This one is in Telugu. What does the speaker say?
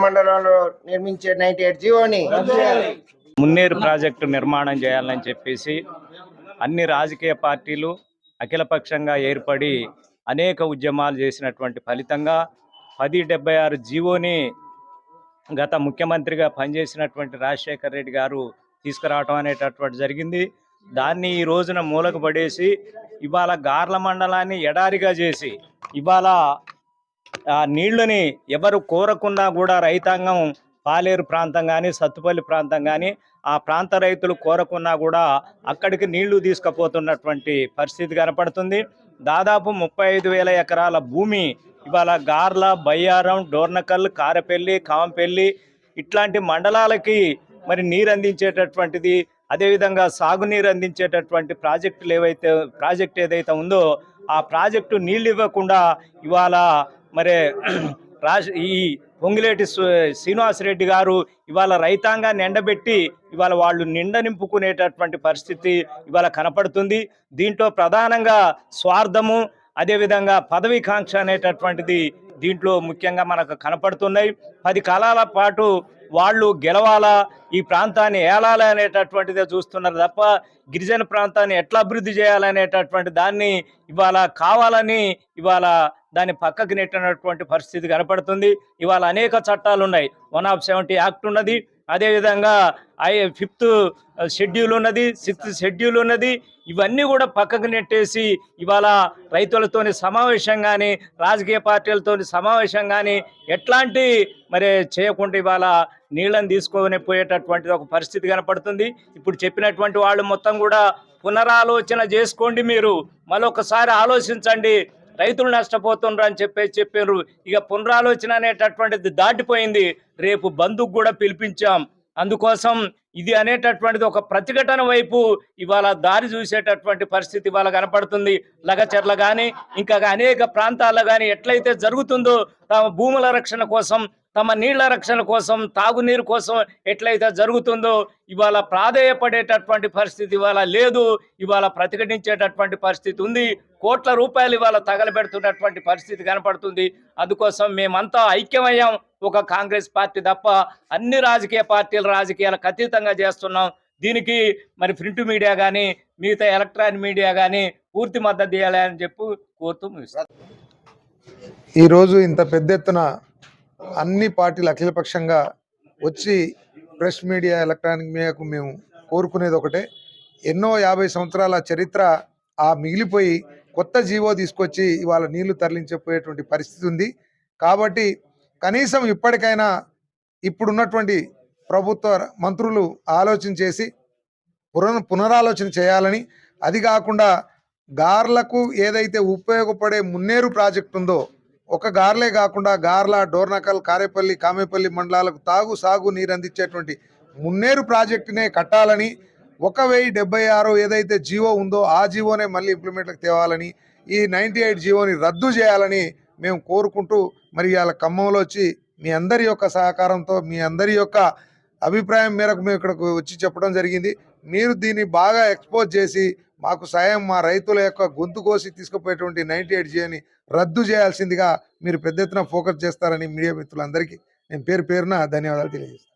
మండలంలో నిర్మించే నైన్టీ ఎయిట్ జీవోని మున్నేరు ప్రాజెక్టు నిర్మాణం చేయాలని చెప్పేసి అన్ని రాజకీయ పార్టీలు అఖిలపక్షంగా ఏర్పడి అనేక ఉద్యమాలు చేసినటువంటి ఫలితంగా పది డెబ్బై ఆరు జీవోని గత ముఖ్యమంత్రిగా పనిచేసినటువంటి రాజశేఖర రెడ్డి గారు తీసుకురావటం అనేటటువంటి జరిగింది. దాన్ని ఈ రోజున మూలకు పడేసి ఇవాళ గార్ల మండలాన్ని ఎడారిగా చేసి ఇవాళ ఆ నీళ్ళని ఎవరు కోరకున్నా కూడా రైతాంగం పాలేరు ప్రాంతం కానీ సత్తుపల్లి ప్రాంతం కానీ ఆ ప్రాంత రైతులు కోరకున్నా కూడా అక్కడికి నీళ్ళు తీసుకుపోతున్నటువంటి పరిస్థితి కనపడుతుంది. దాదాపు ముప్పై ఐదు వేల ఎకరాల భూమి ఇవాళ గార్ల బయ్యారం డోర్నకల్ కారపల్లి కామపెల్లి ఇట్లాంటి మండలాలకి మరి నీరు అందించేటటువంటిది అదేవిధంగా సాగునీరు అందించేటటువంటి ప్రాజెక్టులు ఏవైతే ప్రాజెక్ట్ ఏదైతే ఉందో ఆ ప్రాజెక్టు నీళ్ళు ఇవ్వకుండా ఇవాళ మరి రాజ ఈ పొంగిలేటి సు- శ్రీనివాసరెడ్డి గారు ఇవాళ రైతాంగాన్ని ఎండబెట్టి ఇవాళ వాళ్ళు నిండ నింపుకునేటటువంటి పరిస్థితి ఇవాళ కనపడుతుంది. దీంట్లో ప్రధానంగా స్వార్థము అదేవిధంగా పదవీకాంక్ష అనేటటువంటిది దీంట్లో ముఖ్యంగా మనకు కనపడుతున్నాయి. పది కాలాల పాటు వాళ్ళు గెలవాలా? ఈ ప్రాంతాన్ని ఏలాలా అనేటటువంటిదే చూస్తున్నారు తప్ప గిరిజన ప్రాంతాన్ని ఎట్లా అభివృద్ధి చేయాలనేటటువంటి దాన్ని ఇవాళ కావాలని ఇవాళ దాన్ని పక్కకి నెట్టినటువంటి పరిస్థితి కనపడుతుంది. ఇవాళ అనేక చట్టాలు ఉన్నాయి వన్ ఆఫ్ సెవెంటీ యాక్ట్ ఉన్నది. అదేవిధంగా ఐ ఫిఫ్త్ షెడ్యూల్ ఉన్నది సిక్స్త్ షెడ్యూల్ ఉన్నది. ఇవన్నీ కూడా పక్కకు నెట్టేసి ఇవాళ రైతులతోని సమావేశం కానీ రాజకీయ పార్టీలతోని సమావేశం కానీ ఎట్లాంటి మరి చేయకుండా ఇవాళ నీళ్ళని తీసుకొని పోయేటటువంటిది ఒక పరిస్థితి కనపడుతుంది. ఇప్పుడు చెప్పినటువంటి వాళ్ళు మొత్తం కూడా పునరాలోచన చేసుకోండి మీరు. మరొకసారి ఆలోచించండి. రైతులు నష్టపోతుండ్రు అని చెప్పేసి చెప్పారు ఇక పునరాలోచన అనేటటువంటిది దాటిపోయింది. రేపు బంధుకు కూడా పిలిపించాం. అందుకోసం ఇది అనేటటువంటిది ఒక ప్రతిఘటన వైపు ఇవాళ దారి చూసేటటువంటి పరిస్థితి ఇవాళ కనపడుతుంది. లగచర్ల కానీ ఇంకా అనేక ప్రాంతాల్లో కానీ ఎట్లయితే జరుగుతుందో తమ భూముల రక్షణ కోసం తమ నీళ్ళ రక్షణ కోసం తాగునీరు కోసం ఎట్లయితే జరుగుతుందో ఇవాళ ప్రాధేయపడేటటువంటి పరిస్థితి ఇవాళ లేదు. ఇవాళ ప్రతిఘటించేటటువంటి పరిస్థితి ఉంది. కోట్ల రూపాయలు ఇవాళ తగలబెడుతున్నటువంటి పరిస్థితి కనపడుతుంది. అందుకోసం మేమంతా ఐక్యమయ్యాం. ఒక కాంగ్రెస్ పార్టీ తప్ప అన్ని రాజకీయ పార్టీలు రాజకీయాలకు అతీతంగా చేస్తున్నాం. దీనికి మరి ప్రింట్ మీడియా కానీ మిగతా ఎలక్ట్రానిక్ మీడియా కానీ పూర్తి మద్దతు ఇవ్వాలని చెప్పి కోరుతూ ఈరోజు ఇంత పెద్ద ఎత్తున అన్ని పార్టీలు అఖిలపక్షంగా వచ్చి ప్రెస్ మీడియా ఎలక్ట్రానిక్ మీడియాకు మేము కోరుకునేది ఒకటే. ఎన్నో యాభై సంవత్సరాల చరిత్ర ఆ మిగిలిపోయి కొత్త జీవో తీసుకొచ్చి ఇవాళ నీళ్ళు తరలించపోయేటువంటి పరిస్థితి ఉంది. కాబట్టి కనీసం ఇప్పటికైనా ఇప్పుడున్నటువంటి ప్రభుత్వ మంత్రులు ఆలోచన చేసి పునర్ పునరాలోచన చేయాలని. అది కాకుండా గార్లకు ఏదైతే ఉపయోగపడే మున్నేరు ప్రాజెక్టు ఉందో ఒక గార్లే కాకుండా గార్ల డోర్నకల్ కారేపల్లి కామేపల్లి మండలాలకు తాగు సాగు నీరు అందించేటువంటి మున్నేరు ప్రాజెక్టునే కట్టాలని ఒక వెయ్యి డెబ్బై ఆరు ఏదైతే జీవో ఉందో ఆ జీవోనే మళ్ళీ ఇంప్లిమెంట్కి తేవాలని ఈ నైంటీ ఎయిట్ జీవోని రద్దు చేయాలని మేము కోరుకుంటూ మరి ఇవాళ ఖమ్మంలో వచ్చి మీ అందరి యొక్క సహకారంతో మీ అందరి యొక్క అభిప్రాయం మేరకు మేము ఇక్కడికి వచ్చి చెప్పడం జరిగింది. మీరు దీన్ని బాగా ఎక్స్పోజ్ చేసి మాకు సాయం మా రైతుల యొక్క గొంతు కోసి తీసుకుపోయేటువంటి నైంటీ ఎయిట్ జీవోని రద్దు చేయాల్సిందిగా మీరు పెద్ద ఎత్తున ఫోకస్ చేస్తారని మీడియా మిత్రులందరికీ. నేను పేరు పేరున ధన్యవాదాలు తెలియజేస్తాను